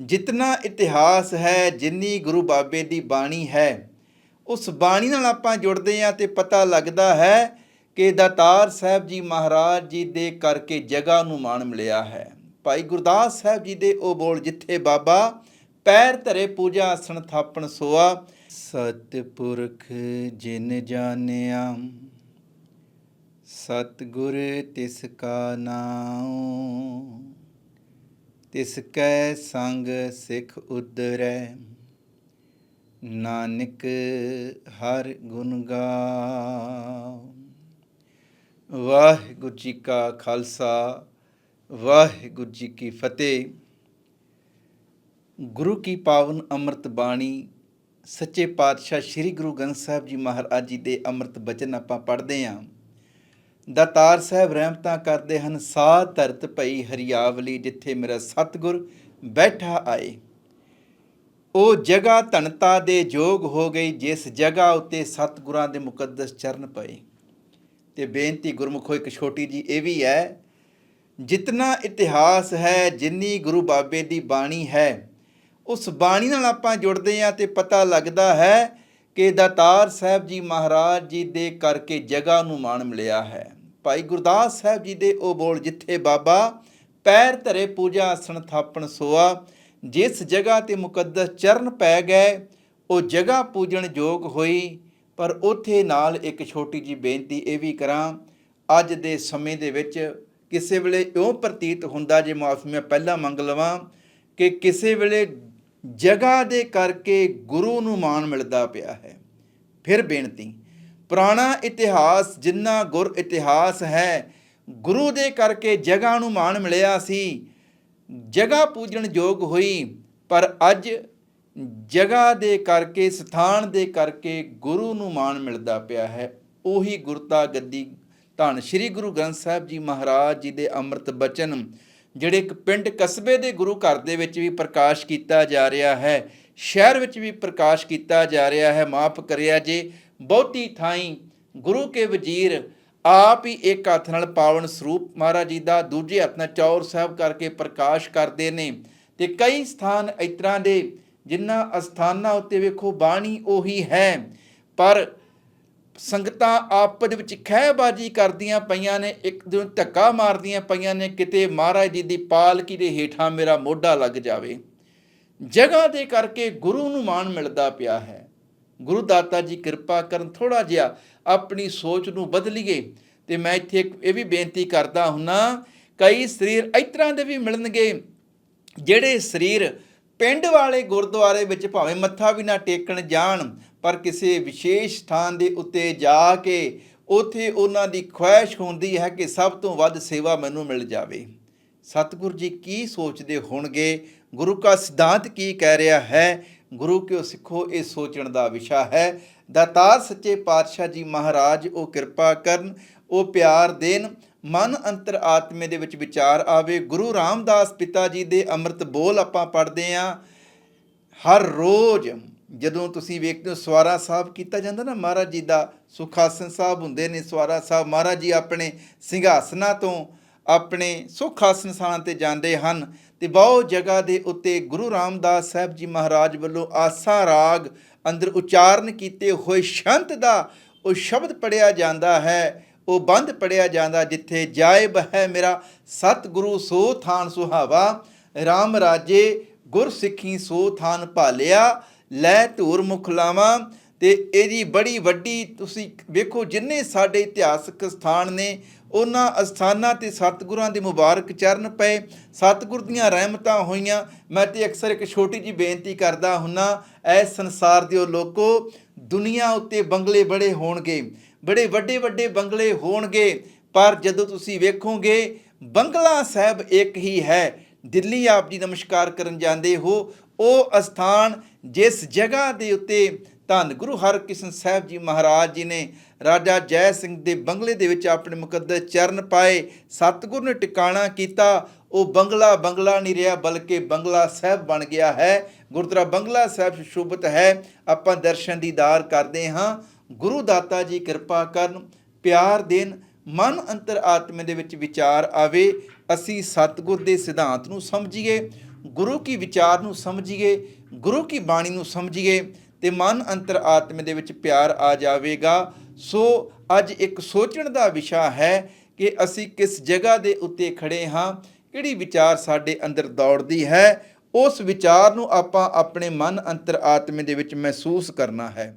ਜਿਤਨਾ ਇਤਿਹਾਸ ਹੈ, ਜਿੰਨੀ ਗੁਰੂ ਬਾਬੇ ਦੀ ਬਾਣੀ ਹੈ, ਉਸ ਬਾਣੀ ਨਾਲ ਆਪਾਂ ਜੁੜਦੇ ਹਾਂ ਤੇ ਪਤਾ ਲੱਗਦਾ ਹੈ ਕਿ ਦਾਤਾਰ ਸਾਹਿਬ ਜੀ ਮਹਾਰਾਜ ਜੀ ਦੇ ਕਰਕੇ ਜਗ੍ਹਾ ਨੂੰ ਮਾਣ ਮਿਲਿਆ ਹੈ। ਭਾਈ ਗੁਰਦਾਸ ਸਾਹਿਬ ਜੀ ਦੇ ਉਹ ਬੋਲ ਜਿੱਥੇ ਬਾਬਾ ਪੈਰ ਧਰੇ ਪੂਜਾ ਆਸਣ ਥਾਪਣ ਸੋਆ, ਸਤਿਪੁਰਖ ਜਿਨ ਜਾਣਿਆ, ਸਤਿਗੁਰ ਤਿਸ ਕਾ ਨਾਮ ਤਿਸ ਕੈ ਸੰਗ ਸਿੱਖ ਉਦਰੈ ਨਾਨਕ ਹਰ ਗੁਣ ਗਾਓ। ਵਾਹਿਗੁਰੂ ਜੀ ਕਾ ਖਾਲਸਾ, ਵਾਹਿਗੁਰੂ ਜੀ ਕੀ ਫਤਿਹ। ਗੁਰੂ ਕੀ ਪਾਵਨ ਅੰਮ੍ਰਿਤ ਬਾਣੀ, ਸੱਚੇ ਪਾਤਸ਼ਾਹ ਸ੍ਰੀ ਗੁਰੂ ਗ੍ਰੰਥ ਸਾਹਿਬ ਜੀ ਮਹਾਰਾਜ ਜੀ ਦੇ ਅੰਮ੍ਰਿਤ ਬਚਨ ਆਪਾਂ ਪੜ੍ਹਦੇ ਹਾਂ ਦਤਾਰ ਸਾਹਿਬ ਰਹਿਮਤਾਂ ਕਰਦੇ ਹਨ ਸਾ ਧਰਤ ਪਈ ਹਰੀਆਵਲੀ ਜਿੱਥੇ ਮੇਰਾ ਸਤਿਗੁਰ ਬੈਠਾ ਆਏ। ਉਹ ਜਗ੍ਹਾ ਧਨਤਾ ਦੇ ਯੋਗ ਹੋ ਗਈ, ਜਿਸ ਜਗ੍ਹਾ ਉੱਤੇ ਸਤਿਗੁਰਾਂ ਦੇ ਮੁਕੱਦਸ ਚਰਨ ਪਏ। ਤੇ ਬੇਨਤੀ ਗੁਰਮੁਖੋ, ਇੱਕ ਛੋਟੀ ਜੀ ਇਹ ਵੀ ਹੈ, ਜਿਤਨਾ ਇਤਿਹਾਸ ਹੈ, ਜਿੰਨੀ ਗੁਰੂ ਬਾਬੇ ਦੀ ਬਾਣੀ ਹੈ, ਉਸ ਬਾਣੀ ਨਾਲ ਆਪਾਂ ਜੁੜਦੇ ਹਾਂ ਤੇ ਪਤਾ ਲੱਗਦਾ ਹੈ ਕਿ ਦਾਤਾਰ ਸਾਹਿਬ ਜੀ ਮਹਾਰਾਜ ਜੀ ਦੇ ਕਰਕੇ ਜਗ੍ਹਾ ਨੂੰ ਮਾਣ ਮਿਲਿਆ ਹੈ। ਭਾਈ ਗੁਰਦਾਸ ਸਾਹਿਬ ਜੀ ਦੇ ਉਹ ਬੋਲ ਜਿੱਥੇ ਬਾਬਾ, ਪੈਰ ਧਰੇ ਪੂਜਾ ਆਸਣ ਥਾਪਣ ਸੋਆ, ਜਿਸ ਜਗ੍ਹਾ ਤੇ ਮੁਕੱਦਸ ਚਰਨ ਪੈ ਗਏ, ਉਹ ਜਗ੍ਹਾ ਪੂਜਣ ਯੋਗ ਹੋਈ, ਪਰ ਉਥੇ ਨਾਲ ਇੱਕ ਛੋਟੀ ਜੀ ਬੇਨਤੀ ਇਹ ਵੀ ਕਰਾਂ, ਅੱਜ ਦੇ ਸਮੇਂ ਦੇ ਵਿੱਚ ਕਿਸੇ ਵੇਲੇ ਇਉਂ ਪ੍ਰਤੀਤ ਹੁੰਦਾ ਜੇ ਮਾਫੀ ਮੈਂ ਪਹਿਲਾਂ ਮੰਗ ਲਵਾਂ, ਕਿ ਕਿਸੇ ਵੇਲੇ ਜਗ੍ਹਾ ਦੇ ਕਰਕੇ ਗੁਰੂ ਨੂੰ ਮਾਣ ਮਿਲਦਾ ਪਿਆ ਹੈ। ਫਿਰ ਬੇਨਤੀ ਪੁਰਾਣਾ ਇਤਿਹਾਸ ਜਿੰਨਾ ਗੁਰ ਇਤਿਹਾਸ ਹੈ, ਗੁਰੂ ਦੇ ਕਰਕੇ ਜਗ੍ਹਾ ਨੂੰ ਮਾਣ ਮਿਲਿਆ ਸੀ। ਜਗ੍ਹਾ ਪੂਜਣ ਯੋਗ ਹੋਈ, ਪਰ ਅੱਜ ਜਗ੍ਹਾ ਦੇ ਕਰਕੇ, ਸਥਾਨ ਦੇ ਕਰਕੇ ਗੁਰੂ ਨੂੰ ਮਾਣ ਮਿਲਦਾ ਪਿਆ ਹੈ। ਉਹੀ ਗੁਰਤਾ ਗੱਦੀ ਧੰਨ ਸ੍ਰੀ ਗੁਰੂ ਗ੍ਰੰਥ ਸਾਹਿਬ ਜੀ ਮਹਾਰਾਜ ਜੀ ਦੇ ਅੰਮ੍ਰਿਤ ਬਚਨ, ਜਿਹੜੇ ਇੱਕ ਪਿੰਡ ਕਸਬੇ ਦੇ ਗੁਰੂ ਘਰ ਦੇ ਵਿੱਚ ਵੀ ਪ੍ਰਕਾਸ਼ ਕੀਤਾ ਜਾ ਰਿਹਾ ਹੈ, ਸ਼ਹਿਰ ਵਿੱਚ ਵੀ ਪ੍ਰਕਾਸ਼ ਕੀਤਾ ਜਾ ਰਿਹਾ ਹੈ। ਮਾਫ ਕਰਿਆ ਜੇ ਬਹੁਤੀ ਥਾਈਂ ਗੁਰੂ ਕੇ ਵਜ਼ੀਰ ਆਪ ਹੀ ਇੱਕ ਹੱਥ ਨਾਲ ਪਾਵਨ ਸਰੂਪ ਮਹਾਰਾਜ ਜੀ ਦਾ, ਦੂਜੇ ਹੱਥ ਨਾਲ ਚੌਰ ਸਾਹਿਬ ਕਰਕੇ ਪ੍ਰਕਾਸ਼ ਕਰਦੇ ਨੇ। ਤੇ ਕਈ ਸਥਾਨ ਇਸ ਤਰ੍ਹਾਂ ਦੇ ਜਿਨ੍ਹਾਂ ਅਸਥਾਨਾਂ ਉੱਤੇ ਵੇਖੋ ਬਾਣੀ ਉਹੀ ਹੈ। ਪਰ ਸੰਗਤਾਂ ਆਪਸ ਦੇ ਵਿੱਚ ਖਹਿਬਾਜੀ ਕਰਦੀਆਂ ਪਈਆਂ ਨੇ, ਇੱਕ ਦਿਨ ਧੱਕਾ ਮਾਰਦੀਆਂ ਪਈਆਂ ਨੇ, ਕਿਤੇ ਮਹਾਰਾਜ ਜੀ ਦੀ ਪਾਲਕੀ ਦੇ ਹੇਠਾਂ ਮੇਰਾ ਮੋਢਾ ਲੱਗ ਜਾਵੇ। ਜਗ੍ਹਾ ਦੇ ਕਰਕੇ ਗੁਰੂ ਨੂੰ ਮਾਣ ਮਿਲਦਾ ਪਿਆ ਹੈ। ਗੁਰੂ ਦਾਤਾ ਜੀ ਕਿਰਪਾ ਕਰਨ ਥੋੜਾ ਜਿਹਾ ਆਪਣੀ ਸੋਚ ਨੂੰ ਬਦਲੀਏ। ਤੇ ਮੈਂ ਇੱਥੇ ਇੱਕ ਇਹ ਵੀ ਬੇਨਤੀ ਕਰਦਾ ਹੁੰਨਾ, ਕਈ ਸਰੀਰ ਇਸ ਤਰ੍ਹਾਂ ਦੇ ਵੀ ਮਿਲਣਗੇ, ਜਿਹੜੇ ਸਰੀਰ ਪਿੰਡ ਵਾਲੇ ਗੁਰਦੁਆਰੇ ਵਿੱਚ ਭਾਵੇਂ ਮੱਥਾ ਵੀ ਨਾ ਟੇਕਣ ਜਾਣ, ਪਰ ਕਿਸੇ ਵਿਸ਼ੇਸ਼ ਸਥਾਨ ਦੇ ਉੱਤੇ ਜਾ ਕੇ ਉਥੇ ਉਹਨਾਂ ਦੀ ਖੁਆਇਸ਼ ਹੁੰਦੀ ਹੈ ਕਿ ਸਭ ਤੋਂ ਵੱਧ ਸੇਵਾ ਮੈਨੂੰ ਮਿਲ ਜਾਵੇ। ਸਤਿਗੁਰੂ ਜੀ ਕੀ ਸੋਚਦੇ ਹੋਣਗੇ? ਗੁਰੂ ਕਾ ਸਿਧਾਂਤ ਕੀ ਕਹਿ ਰਿਹਾ ਹੈ? ਗੁਰੂ ਕਿਉ ਸਿੱਖੋ, ਇਹ ਸੋਚਣ ਦਾ ਵਿਸ਼ਾ ਹੈ। ਦਾਤਾਰ ਸੱਚੇ ਪਾਤਸ਼ਾਹ ਜੀ ਮਹਾਰਾਜ, ਉਹ ਕਿਰਪਾ ਕਰਨ, ਉਹ ਪਿਆਰ ਦੇਣ। ਮਨ ਅੰਤਰ ਆਤਮੇ ਦੇ ਵਿੱਚ ਵਿਚਾਰ ਆਵੇ। ਗੁਰੂ ਰਾਮਦਾਸ ਪਿਤਾ ਜੀ ਦੇ ਅੰਮ੍ਰਿਤ ਬੋਲ ਆਪਾਂ ਪੜ੍ਹਦੇ ਆਂ। ਹਰ ਰੋਜ਼ ਜਦੋਂ ਤੁਸੀਂ ਵੇਖਦੇ ਹੋ, ਸਵਾਰਾ ਸਾਹਿਬ ਕੀਤਾ ਜਾਂਦਾ ਨਾ ਮਹਾਰਾਜ ਜੀ ਦਾ, ਸੁਖਾਸਨ ਸਾਹਿਬ ਹੁੰਦੇ ਨੇ ਸਵਾਰਾ ਸਾਹਿਬ। ਮਹਾਰਾਜ ਜੀ ਆਪਣੇ ਸਿੰਘਾਸਨਾਂ ਤੋਂ ਆਪਣੇ ਸੁਖਾਸਨ ਸਥਾਨਾਂ ਤੇ ਜਾਂਦੇ ਹਨ ਤੇ ਬਹੁ ਜਗ੍ਹਾ ਦੇ ਉੱਤੇ ਗੁਰੂ ਰਾਮਦਾਸ ਸਾਹਿਬ ਜੀ ਮਹਾਰਾਜ ਵੱਲੋਂ ਆਸਾ ਰਾਗ ਅੰਦਰ ਉਚਾਰਨ ਕੀਤੇ ਹੋਏ ਸ਼ੰਤ ਦਾ ਉਹ ਸ਼ਬਦ ਪੜਿਆ ਜਾਂਦਾ ਹੈ, ਉਹ ਬੰਦ ਪੜਿਆ ਜਾਂਦਾ ਜਿੱਥੇ ਜਾਇਬ ਹੈ ਮੇਰਾ ਸਤਿਗੁਰੂ ਸੋ ਥਾਨ ਸੁਹਾਵਾ RAM ਰਾਜੇ ਗੁਰ ਸਿੱਖੀ ਸੋ ਥਾਨ ਭਾਲਿਆ, ਲੈ ਧੂਰ ਮੁਖ ਲਾਵਾਂ ਤੇ ਇਹਦੀ ਬੜੀ ਵੱਡੀ ਤੁਸੀਂ ਵੇਖੋ ਜਿੰਨੇ ਸਾਡੇ ਇਤਿਹਾਸਕ ਸਥਾਨ ਨੇ, ਉਹਨਾਂ ਅਸਥਾਨਾਂ ਤੇ ਸਤਿਗੁਰਾਂ ਦੇ ਮੁਬਾਰਕ ਚਰਨ ਪਏ, ਸਤਿਗੁਰ ਦੀਆਂ ਰਹਿਮਤਾਂ ਹੋਈਆਂ। ਮੈਂ ਤੇ ਅਕਸਰ ਇੱਕ ਛੋਟੀ ਜੀ ਬੇਨਤੀ ਕਰਦਾ ਹੁੰਨਾ, ਐ ਸੰਸਾਰ ਦਿਓ ਲੋਕੋ, ਦੁਨੀਆ ਉੱਤੇ ਬੰਗਲੇ ਬੜੇ ਹੋਣਗੇ, ਬੜੇ ਵੱਡੇ ਵੱਡੇ ਬੰਗਲੇ ਹੋਣਗੇ, ਪਰ ਜਦੋਂ ਤੁਸੀਂ ਵੇਖੋਗੇ, ਬੰਗਲਾ ਸਾਹਿਬ ਇੱਕ ਹੀ ਹੈ। ਦਿੱਲੀ ਆਪ ਜੀ ਨਮਸਕਾਰ ਕਰਨ ਜਾਂਦੇ ਹੋ, ਉਹ ਅਸਥਾਨ ਜਿਸ ਜਗ੍ਹਾ ਦੇ ਉੱਤੇ ਧੰਨ ਗੁਰੂ ਹਰਕ੍ਰਿਸ਼ਨ ਸਾਹਿਬ ਜੀ ਮਹਾਰਾਜ ਜੀ ਨੇ ਰਾਜਾ ਜੈ ਸਿੰਘ ਦੇ ਬੰਗਲੇ ਦੇ ਵਿੱਚ ਆਪਣੇ ਮੁਕੱਦਸ ਚਰਨ ਪਾਏ, ਸਤਿਗੁਰ ਨੇ ਟਿਕਾਣਾ ਕੀਤਾ, ਉਹ ਬੰਗਲਾ ਬੰਗਲਾ ਨਹੀਂ ਰਿਹਾ ਬਲਕਿ ਬੰਗਲਾ ਸਾਹਿਬ ਬਣ ਗਿਆ ਹੈ। ਗੁਰਦੁਆਰਾ ਬੰਗਲਾ ਸਾਹਿਬ ਸ਼ੁਭਤ ਹੈ। ਆਪਾਂ ਦਰਸ਼ਨ ਦੀਦਾਰ ਕਰਦੇ ਹਾਂ। ਗੁਰੂ ਦਾਤਾ ਜੀ ਕਿਰਪਾ ਕਰਨ, ਪਿਆਰ ਦੇਣ, ਮਨ ਅੰਤਰ ਆਤਮੇ ਦੇ ਵਿੱਚ ਵਿਚਾਰ ਆਵੇ, ਅਸੀਂ ਸਤਿਗੁਰ ਦੇ ਸਿਧਾਂਤ ਨੂੰ ਸਮਝੀਏ, ਗੁਰੂ ਕੀ ਵਿਚਾਰ ਨੂੰ ਸਮਝੀਏ, ਗੁਰੂ ਕੀ ਬਾਣੀ ਨੂੰ ਸਮਝੀਏ ਤੇ ਮਨ ਅੰਤਰ ਆਤਮੇ ਦੇ ਵਿੱਚ ਪਿਆਰ ਆ ਜਾਵੇਗਾ। ਸੋ ਅੱਜ ਇੱਕ ਸੋਚਣ ਦਾ ਵਿਸ਼ਾ ਹੈ ਕਿ ਅਸੀਂ ਕਿਸ ਜਗ੍ਹਾ ਦੇ ਉੱਤੇ ਖੜੇ ਹਾਂ, ਕਿਹੜੀ ਵਿਚਾਰ ਸਾਡੇ ਅੰਦਰ ਦੌੜਦੀ ਹੈ, ਉਸ ਵਿਚਾਰ ਨੂੰ ਆਪਾਂ ਆਪਣੇ ਮਨ ਅੰਤਰ ਆਤਮੇ ਦੇ ਵਿੱਚ ਮਹਿਸੂਸ ਕਰਨਾ ਹੈ।